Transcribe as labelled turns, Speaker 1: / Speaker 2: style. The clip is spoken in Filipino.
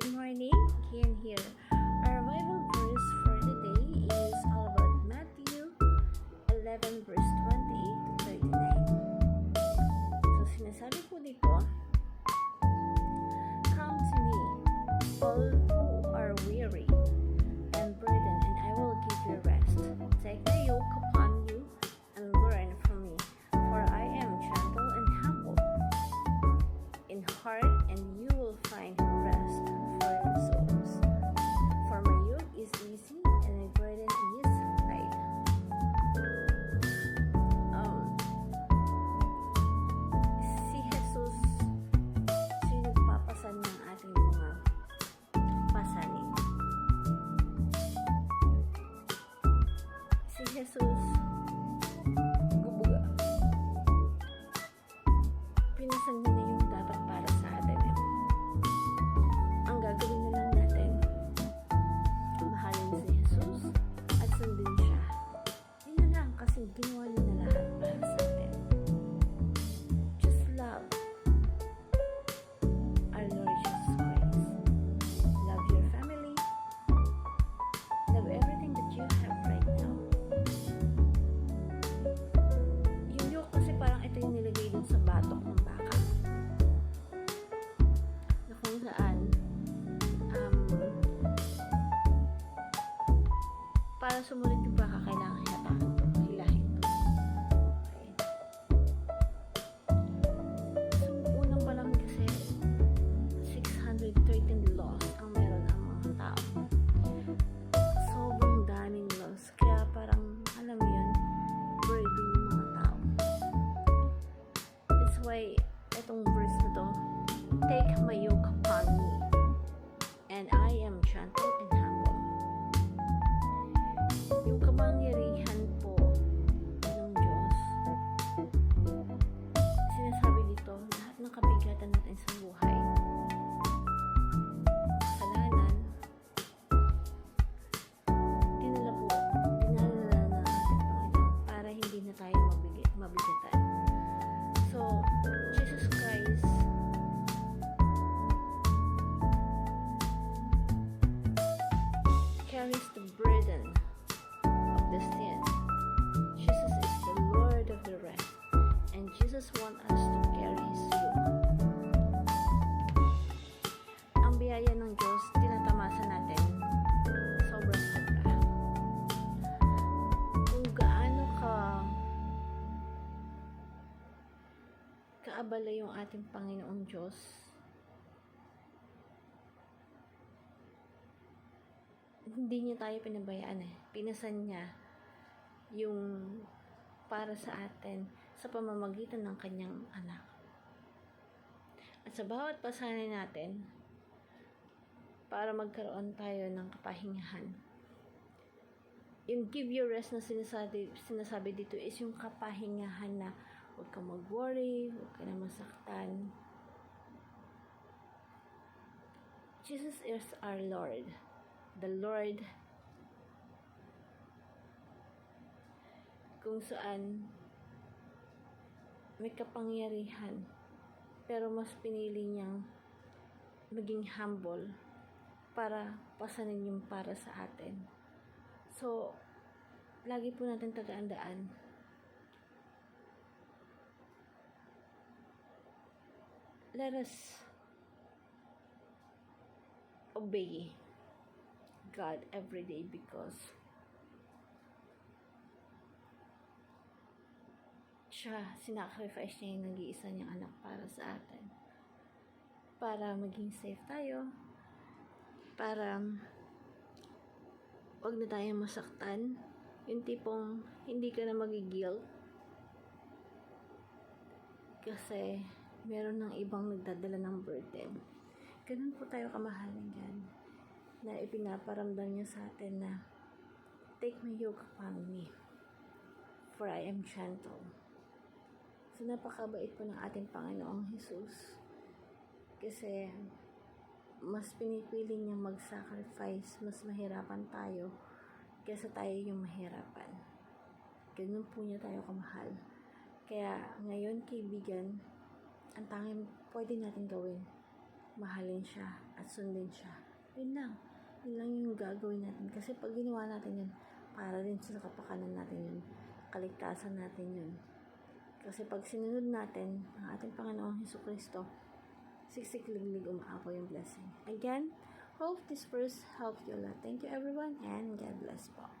Speaker 1: Good morning, Kian here. Our Bible verse for today is all about Matthew 11 para Jesus wants us to carry His yoke. Ang biyaya ng Diyos, tinatamasa natin sobrang sobra. Kung gaano ka kaabala yung ating Panginoong Diyos, hindi niya tayo pinabayaan eh. Pinasan niya yung para sa atin sa pamamagitan ng kanyang anak. At sa bawat pasanin natin, para magkaroon tayo ng kapahingahan. Yung give you rest na sinasabi, sinasabi dito is yung kapahingahan na huwag kang mag-worry, huwag ka na masaktan. Jesus is our Lord. The Lord kung saan may kapangyarihan pero mas pinili niyang maging humble para pasanin yung para sa atin. So, lagi po natin tagaandaan let us obey God every day because siya, sinacrifice niya yung nag-iisa niyang anak para sa atin. Para maging safe tayo. Para wag na tayo masaktan. Yung tipong hindi ka na magigil. Kasi meron ng ibang nagdadala ng burden. Ganun po tayo kamahalin yan. Na ipinaparamdam niya sa atin na Take my yoke upon me, for I am gentle. So, napakabait po ng ating Panginoong Jesus. Kasi, mas pinipili niya mag-sacrifice, mas mahirapan tayo, kaysa tayo yung mahirapan. Ganun po niya tayo kamahal. Kaya, ngayon, kaibigan, ang tanging pwede natin gawin, mahalin siya at sundin siya. Yun lang. Yun lang yung gagawin natin. Kasi pag ginawa natin yun, para rin sa kapakanan natin yun. Kaligtasan natin yun. Kasi pag sinunod natin ang ating Panginoong Heso Kristo, siksik-liglig umaapo yung blessing. Again, hope this verse helped you a lot. Thank you everyone and God bless po.